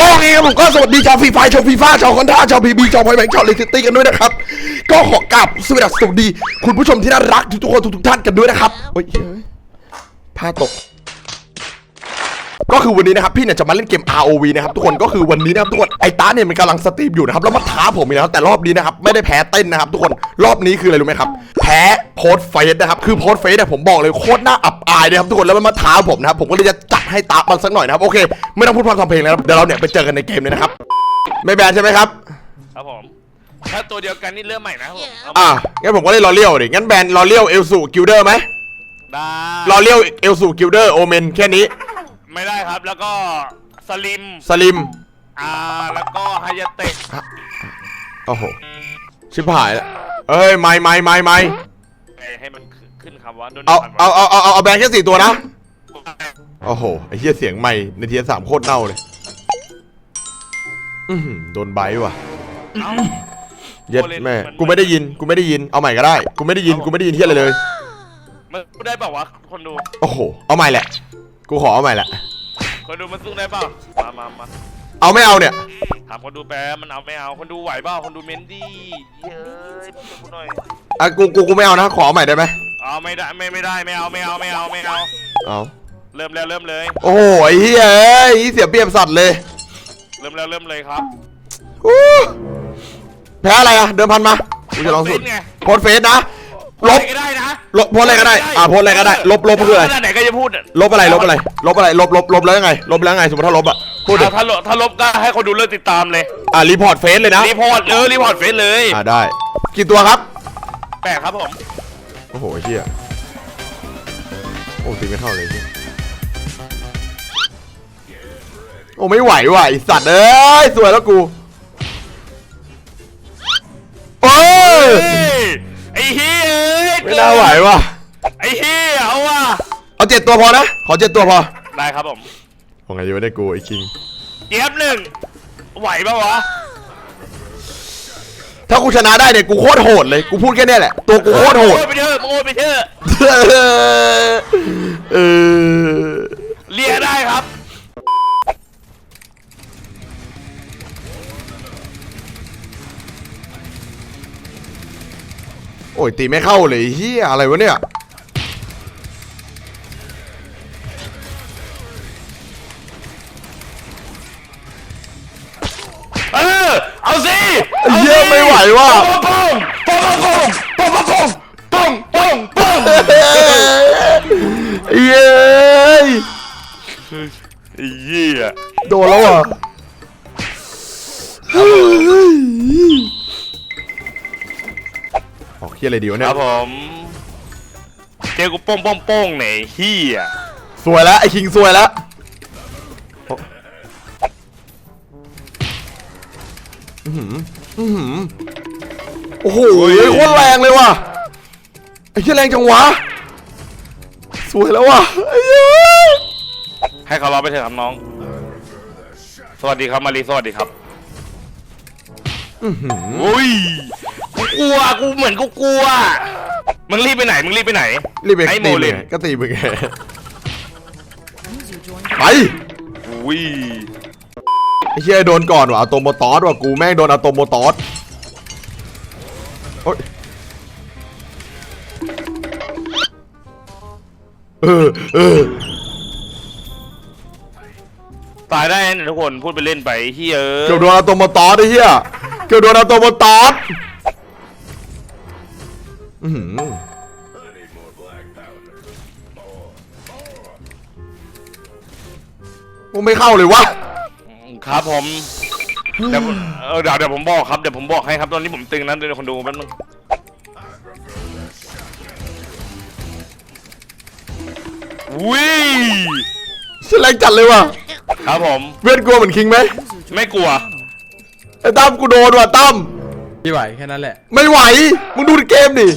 โอเคครับผมก็สวัสดีชาวฟรีไฟชาวฟีฟ่าชาวคอนท่าชาวบีบีชาวไวแบงชาวเลสตี้กันด้วยนะครับ ก็ขอกราบสวัสดี คุณผู้ชมที่น่ารักทุกๆคนทุกๆท่านกันด้วยนะครับเฮ้ยเฮ้ยผ้าตก ก็คือวันนี้นะครับพี่เนี่ยจะมาเล่นเกม ROV นะครับทุกคนก็คือวันนี้นะครับทุกคนไอ้ตาเนี่ยมันกำลังสตรีมอยู่นะครับแล้วมาท้าผมอีกแล้วแต่รอบนี้นะครับไม่ได้แพ้เต้นนะครับทุกคนรอบนี้คืออะไรรู้ไหมครับแพ้โพสต์เฟสนะครับคือโพสต์เฟสเนี่ยผมบอกเลยโคตรน่าอับอายนะครับทุกคนแล้วมันมาท้าผมนะครับผมก็เลยจะจัดให้ตามันสักหน่อยนะครับโอเค ไม่ต้องพูดพร่ำทำเพลงแล้วนะครับเดี๋ยวเราเนี่ยไปเจอกันในเกมเลยนะครับไม่แบนใช่ไหมครับครับผม ถ้าตัวเดียวกันนี่เริ่มใหม่นะครับผมเอาอะงั้นผมก็เล่นลอเลียวดิงั้นแบนลอเลียวเอลสูกิลเดอร์ไหมได้ ลอเลียวเอลสูกิลเดอร์โอเมนแค่นี้ ไม่ได้ครับ แล้วก็สลิม สลิม อ่า แล้วก็ฮายาเตะโอ้โห ชิบหายแล้วเอ้ย ไม่ไม่ไม่ไม่ให้มันขึ้นคำว่าโดนเอาผ่นเอาเอาเอาเอาเอาแบงค์แค่สี่ตัวนะ โอ้โห ไอ้เหี้ยเสียงไม่ในเทียสามโคตรเน่าเลย อือหือโดนไบท์ว่ะเอ้าเย็ดแม่ กูไม่ได้ยิน กูไม่ได้ยิน เอาใหม่ก็ได้ กูไม่ได้ยิน กูไม่ได้ยินเทียอะไรเลยมันสู้ได้เปล่าวะคนดู โอ้โห เอาใหม่แหละ กูขอเอาใหม่แหละ คนดูมันสู้ได้เปล่ามามามาเอาไม่เอาเนี่ย ถามคนดูแป๊บมันเอาไม่เอา คนดูไหวเปล่าคนดูเมนดี้เย้ยช่วยกูหน่อยอะกูกูกูไม่เอานะ ขอเอาใหม่ได้ไหมเอาไม่ได้ไม่ไม่ได้ไม่เอาไม่เอาไม่เอาไม่เอา เอาเริ่มแล้วเริ่มเลย โอ้โหไอ้เหี้ยเอ้ยเสียเปรียบสัตว์เลยเริ่มแล้วเริ่มเลยครับ อู้แพ้อะไรอะเดิมพันมา กูจะลองสุดโพสต์เฟซไงโพสต์เฟสนะ ลบ อะไรก็ได้นะลบโพสต์อะไรก็ได้อ่าโพสต์อะไรก็ได้ลบลบคืออะไรขนาดไหนก็จะพูดอะลบอะไรลบอะไร ลบอะไรลบลบลบแล้วยังไง ลบแล้วยังไงสมมติถ้าลบอะพูดดิอะถ้าลบถ้าลบก็ให้คนดูเลิกติดตามเลยอะรีพอร์ตเฟซเลยนะรีพอร์ตเออรีพอร์ตเฟซเลยอะได้ กี่ตัวครับ แปลกครับผมโอ้โหเฮียโอ้ตีไม่เข้าเลยเฮียโอ้ไม่ไหวว่ะไอสัตว์เอ้ยสวยแล้วกูโอ้ยเฮ้ยไอ้เฮียเอ้ยไม่น่าไหวว่ะ ไอ้เฮียเอาว่ะเอาเจ็ดตัวพอนะ ขอเจ็ดตัวพอได้ครับผมว่าไงอยู่ไม่ได้กูไอ้คิง เจี๊ยบหนึ่งไหวปะวะถ้ากูชนะได้เนี่ยกูโคตรโหดเลย กูพูดแค่เนี้ยแหละ ตัวกูโคตรโหดโอ้ยไปเถอะมึงโอ้ยไปเถอะเออ เลียได้ครับ อ้ยตีไม่เข้าเลยเฮียอะไรวะเนี่ยเออเอาสิไอ้เหี้ยไม่ไหวว่ะป้องป้องป้องป้องป้องป้องป้องป้องเย้ยไอ้เหี้ยโดนแล้วอะ ฮียอะไรดีวะคเนี่ยรับผม เจอกูโป้งโป้งโป้งไหนเฮียสวยแล้วไอ้คิงสวยแล้วอื้อหืออื้อหือโอ้โหโคตรแรงเลยว่ะไอ้เฮียแรงจังวะสวยแล้วว่ะไอ้เหี้ยให้เขารอไปเถอะครับน้อง สวัสดีครับมารีสวัสดีครับอื้อหืออุ้ย กูกลัวกูเหมือนกูกลัว มึงรีบไปไหน มึงรีบไปไหน รีบไปไอ้โมตีมึเลงนไงก็ตีมึงไงไปอุ้ยไอ้เชี่ยโดนก่อนว่ะอะโตโมตอสว่ะกูแม่งโดนอะโตโมตอสโอ๊ยเออเออตายได้นะทุกคนพูดไปเล่นไปเฮียเอเกือบอโดนอะโตโมตอสไอ้เหี้ยเกือบโดนอะโตโมตอส อือหือโอ้ไม่เข้าเลยวะ ครับผม เดี๋ยวผมเออเดี๋ยวเดี๋ยวผมบอกครับเดี๋ยวผมบอกให้ครับตอนนี้ผมตึงนั้นเดี๋ยวคนดูแป๊บนึงอุ้ยเชี่ยแรงจัดเลยว่ะ ครับผม เพื่อนกลัวเหมือนคิงไหม ไม่กลัวไอ้ตั้มกูโดนว่ะตั้ม พี่ไหวแค่นั้นแหละไม่ไหว มึงดูเกมดิ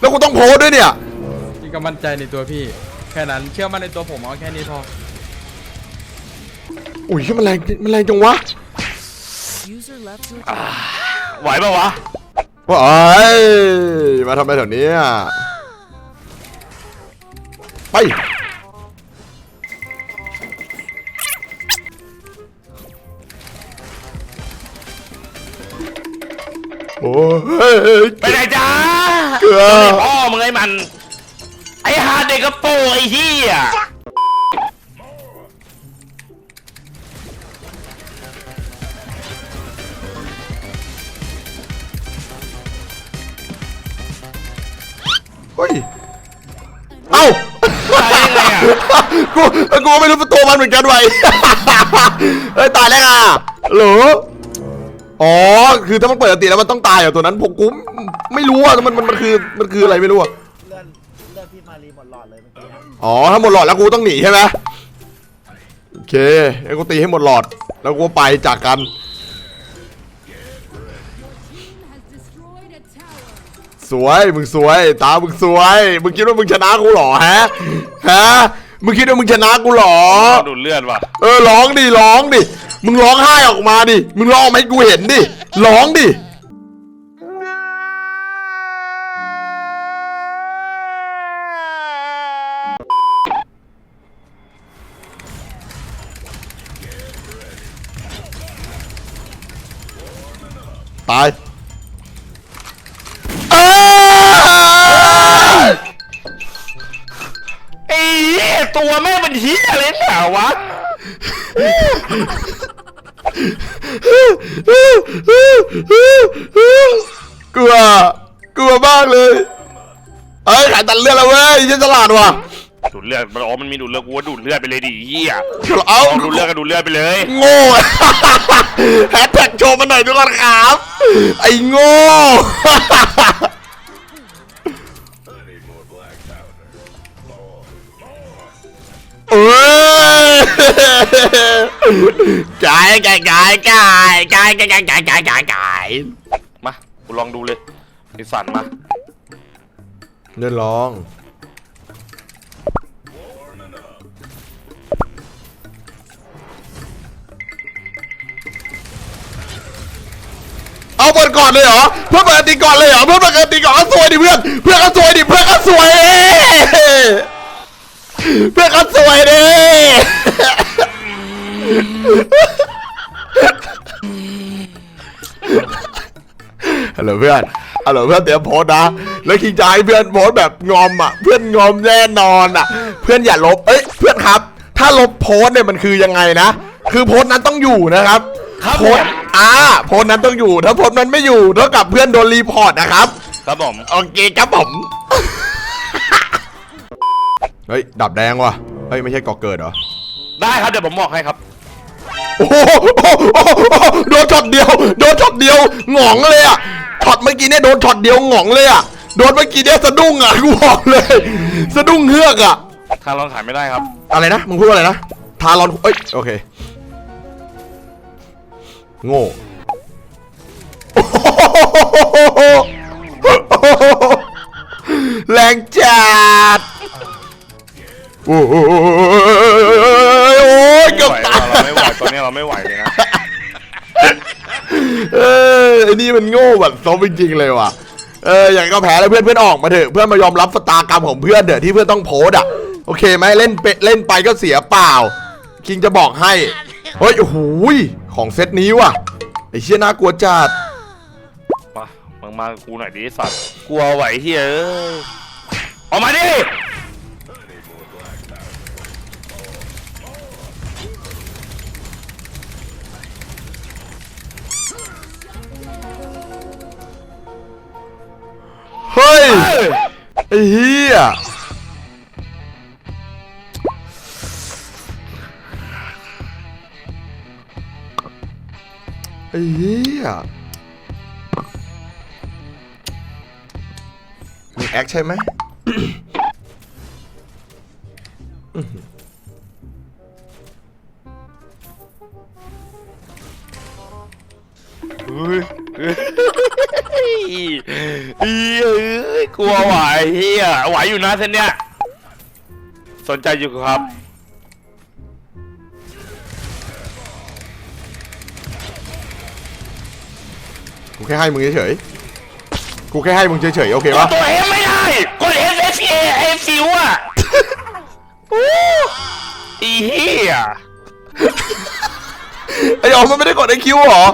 แล้วกูต้องโพสต์ด้วยเนี่ย พี่ก็มั่นใจในตัวพี่ แค่นั้นเชื่อมั่นในตัวผมเอาแค่นี้พออุ้ยมันแรงมันแรงจังวะ User left your ไหวปะวะ ว้ายมาทำอะไรแถวเนี้ยไป โอ้ยไปไหนจ้าเกลือพ่อมึงไอ้มัน ไอ้ฮาเด็กกระโปรงไอ้เหี้ยเฮ้ย เอ้าตายยังไงอะกูกูไม่รู้เป็นตัวมันเหมือนกันไว้ยเฮ้ยตายแล้วอะเหรอ อ๋อ คือถ้ามันเปิดอันติแล้วมันต้องตายเหรอตัวนั้นผมกูไม่รู้อะมันมันมันคือมันคืออะไรไม่รู้อะเลื่อนเลื่อนพี่มารีหมดหลอดเลยเมื่อกี้นะอ๋อถ้าหมดหลอดแล้วกูต้องหนีใช่ไหมโอเคให้กูตีให้หมดหลอด แล้วกูไปจากกัน has destroyed a tower. สวยมึงสวย ตามึงสวย มึงคิดว่ามึงชนะกูเหรอฮะฮะ มึงคิดว่ามึงชนะกูเหรอ ดูดเลือดว่ะเออร้องดิร้องดิ มึงร้องไห้ออกมาดิ มึงร้องออกมาให้กูเห็นดิ ร้องดิ ตายเอ้ย ไอ้เหี้ย ตัวแม่งเป็นเหี้ยอะไรเนี่ยวะ กลัว กลัวมากเลยเอ้ยขายตัดเลือดแล้วเว้ยยันตลาดว่ะดูดเลือดมันอ๋อมันมีดูดเลือดกูว่าดูดเลือดไปเลยดิเหี้ยเอาลองดูดเลือดก็ดูดเลือดไปเลยโง่แฮชแท็กโชว์มาหน่อยทุกคนครับ ไอ้โง่ เอ้ยกายกายกายกายกายกายกายกายกายกายกายมากูลองดูเลยไอสันมาเดินลอง เอาเปิดก่อนเลยเหรอ เพื่อนเปิดตีก่อนเลยเหรอ เพื่อนเปิดตีก่อนก็สวยดิเพื่อน เพื่อนก็สวยดิเพื่อนก็สวย เพื่อนก็สวยดิฮัลโหลเพื่อนฮัลโหลเพื่อนเตรียมโพสต์นะ แล้วคิงจะให้เพื่อนโพสต์แบบงอมอะ เพื่อนงอมแน่นอนอะ เพื่อนอย่าลบ เอ้ย เพื่อนครับ ถ้าลบโพสต์เนี่ยมันคือยังไงนะ คือโพสต์นั้นต้องอยู่นะครับครับโพผสมต์อ่า โพสต์นั้นต้องอยู่ ถ้าโพสต์นั้นไม่อยู่เท่ากับเพื่อนโดนรีพอร์ตนะครับ ครับผม โอเคครับผม เฮ้ยดับแดงว่ะเฮ้ยไม่ใช่ก่อเกิดเหรอได้ครับเดี๋ยวผมบอกให้ครับ โอ้โหโอ้โหโอ้โหโดนช็อตเดียวโดนช็อตเดียวหงองเลยอะช็อตเมื่อกี้เนี่ยโดนช็อตเดียวหงองเลยอะโดนเมื่อกี้เนี่ยสะดุ้งอะกูบอกเลย สะดุ้งเฮือกอะทางลองขายไม่ได้ครับ อะไรนะมึงพูดว่าอะไรนะทารอนเอ้ยโอเคโง่โอ้โหแรงจัด โอ้โหโอ้ยเกือบไม่ไหวตายเราไม่ไหวตอนนี้เราไม่ไหวเลยนะเออไอ้นี่มันโง่แบบซบจริงๆเลยว่ะเอออย่างก็แพ้แล้วเพื่อนเพื่อนออกมาเถอะเพื่อนมายอมรับสตากรรมของเพื่อนเถอะที่เพื่อนต้องโพสต์อะโอเคไหมเล่นเปเล่นไปก็เสียเปล่า คิงจะบอกให้เฮ้ยโอ้โหยของเซตนี้ว่ะไอ้เชี่ยน่ากลัวจัดมามึงมากับกูหน่อยดิไอ้สัตว์กลัวไหวเฮ้ยเอ้ยออกมาดิ เฮ้ยไอ้เหี้ยไอ้เหี้ยมีแอคใช่ไหมเฮ้ย เฮ้ยเฮ้ยเอ้ยกลัวไหวเฮียไหวอยู่นะเส้นเนี้ยสนใจอยู่ครับ กูแค่ให้มึงเฉยๆกูแค่ให้มึงเฉยๆโอเคกปะดตัวเองไม่ได้กด S S A ไอ้ฟิวอะโอ้อีเหี้ยไอ้ออมมันไม่ได้กดไอคิวหรอ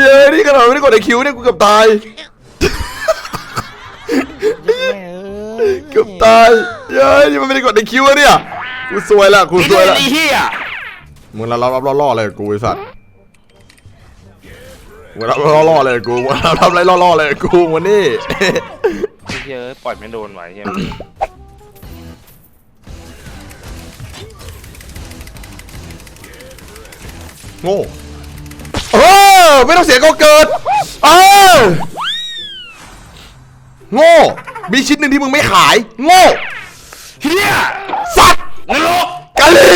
เเฮ้ยนี่ขนาดไม่ได้กดไอคิวเนี่ยกูเกือบตายเกือบตายเย้ยนี่มันไม่ได้กดไอคิวอะเนี่ย กูซวยละ กูซวยละไอ้เหี้ยมึงรับรับล่อๆเลยกูไอ้สัตว์มึงรับล่อๆเลยกูมึงรับทำอะไรล่อๆเลยกูวันนี้ ไอ้เหี้ยปล่อยไม่โดนไหวเหี้ยโง่เออ ไม่ต้องเสียก็เกิดเออโง่มีชิ้นหนึ่งที่มึงไม่ขาย โง่เหี้ยสัตว์นรกกะลี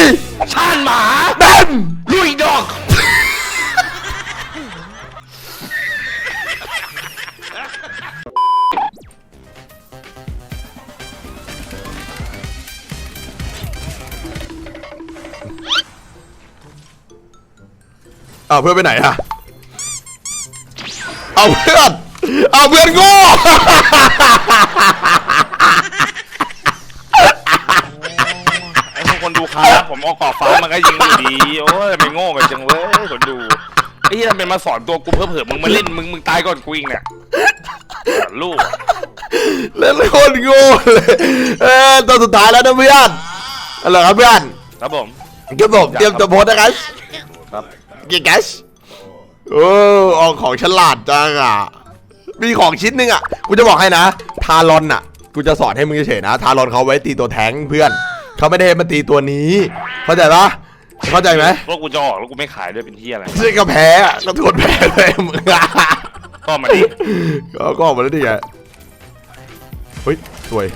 ชาญหมาแบมลุยดอกเอาเพื่อนไปไหนอะ เอาเพื่อน เอาเพื่อนโง่ไอ้พวกคนดูครับผมเอากรอบฟ้ามันก็ยิงอยู่ดีโอ้ยไม่โง่กันจังเว้ยคนดูไอ้เหี้ยทำเป็นมาสอนตัวกูเพิ่มเผื่อมึงมาเล่นมึงมึงตายก่อนกูอีกเนี่ยลูกเล่นโคตรโง่เลยเออตอนสุดท้ายแล้วนะเพื่อนอะไรครับเพื่อนครับผมเก็บผมเตรียมจะโพสต์นะครับครับกี่แกช โอ้ออกของฉลาดจังอะ มีของชิ้นหนึ่งอะ กูจะบอกให้นะ ทารอนอะ กูจะสอนให้มึงเฉยๆนะ ทารอนเขาไว้ตีตัวแทงค์เพื่อน เขาไม่ได้ให้มันตีตัวนี้ เข้าใจปะเข้าใจไหมพวกกูจะออกแล้วกูไม่ขายด้วยเป็นที่อะไรซึ่งก็แพ้อะก็ทนแพ้เลยมึงอะก็มาดิก็ก็ออกมาแล้วดิไงเฮ้ยสวย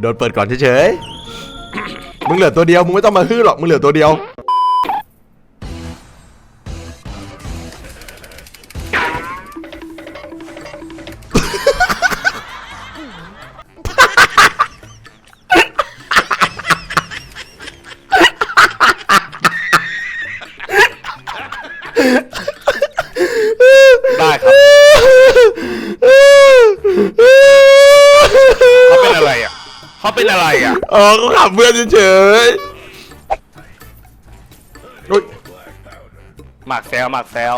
โดนเปิดก่อนเฉยๆมึงเหลือตัวเดียวมึงไม่ต้องมาฮื้อหรอกมึงเหลือตัวเดียว เขาเป็นอะไรอะอ๋อก็ขับเพื่อนเฉยๆอุ๊ยหมากแซวหมากแซว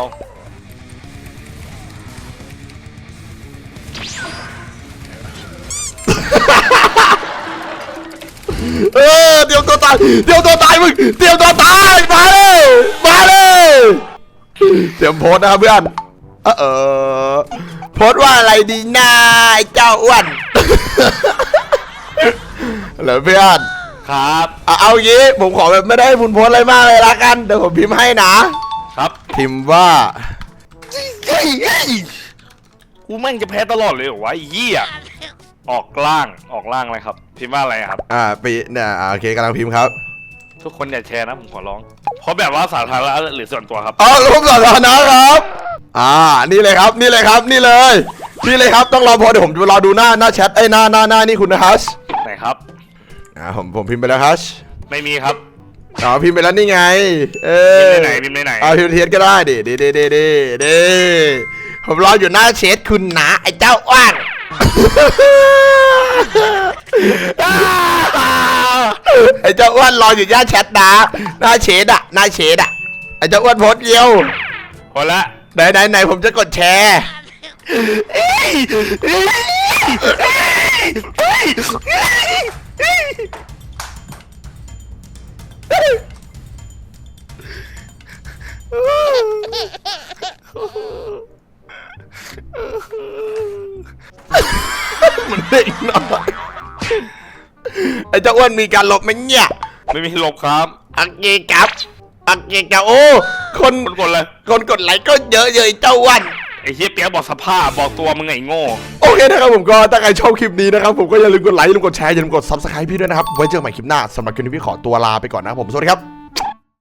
เออเตรียมตัวตายเตรียมตัวตายมึงเตรียมตัวตายมาเลยมาเลยเตรียมโพสต์นะครับเพื่อนเออเออโพสต์ว่าอะไรดีนะไอ้เจ้าอ้วน เหรอเพื่อนครับอะเอางี้ผมขอแบบไม่ได้ให้คุณโพสต์อะไรมากเลยละกันเดี๋ยวผมพิมพ์ให้นะครับพิมพ์ว่าเฮ้ยเฮ้ยกูแม่งจะแพ้ตลอดเลยเหรอวะไอ้เหี้ยออกล่างออกล่างเลยครับ พิมพ์ว่าอะไรครับ อ่าปีเนี่ยอ่าโอเคกำลังพิมพ์ครับทุกคนอย่าแชร์นะผมขอร้องเพราะแบบว่าสาธารณะหรือส่วนตัวครับอ๋อรูปสาธารณะครับ อ่านี่เลยครับนี่เลยครับนี่เลยนี่เลยครับต้องรอพอเดี๋ยวผมจะรอดูหน้าหน้าแชทไอ้ยหน้าหน้าหน้านี่คุณนะฮัชไหนครับ อ่าผมผมพิมพ์ไปแล้วฮัชไม่มีครับอ๋อพิมพ์ไปแล้วนี่ไง เออพิมพ์ในไหนพิมพ์ในไหน เอาพิมพ์เทียนก็ได้ดิดิดิดิดิดิผมรออยู่หน้าเชทคุณนะไอ้เจ้าอ้วนไอ้เจ้าอ้วนรออยู่หน้าแชทนะหน้าเชทอะหน้าเชทอะไอ้เจ้าอ้วนโพสต์เดียวพอละ ไหนไหนไหนผมจะกดแชร์ มันเด้งหน่อยไอ้เจ้าอ้วนมีการหลบไหมเนี่ยไม่มีลบครับอักเกกับอักเกกับโอ้คนคนกดเลยคนกดไลค์ก็เยอะเลยเจ้าอ้วน ไอ้เหี้ยเปียกบอกสภาพบอกตัวมึงไงโง่ โอเคนะครับผมก็ถ้าใครชอบคลิปนี้นะครับผมก็อย่าลืมกดไลค์อย่าลืมกดแชร์อย่าลืมกดซับสไครป์พี่ด้วยนะครับไว้เจอกันใหม่คลิปหน้าสำหรับคลิปนี้พี่ขอตัวลาไปก่อนนะครับผมสวัสดีครับ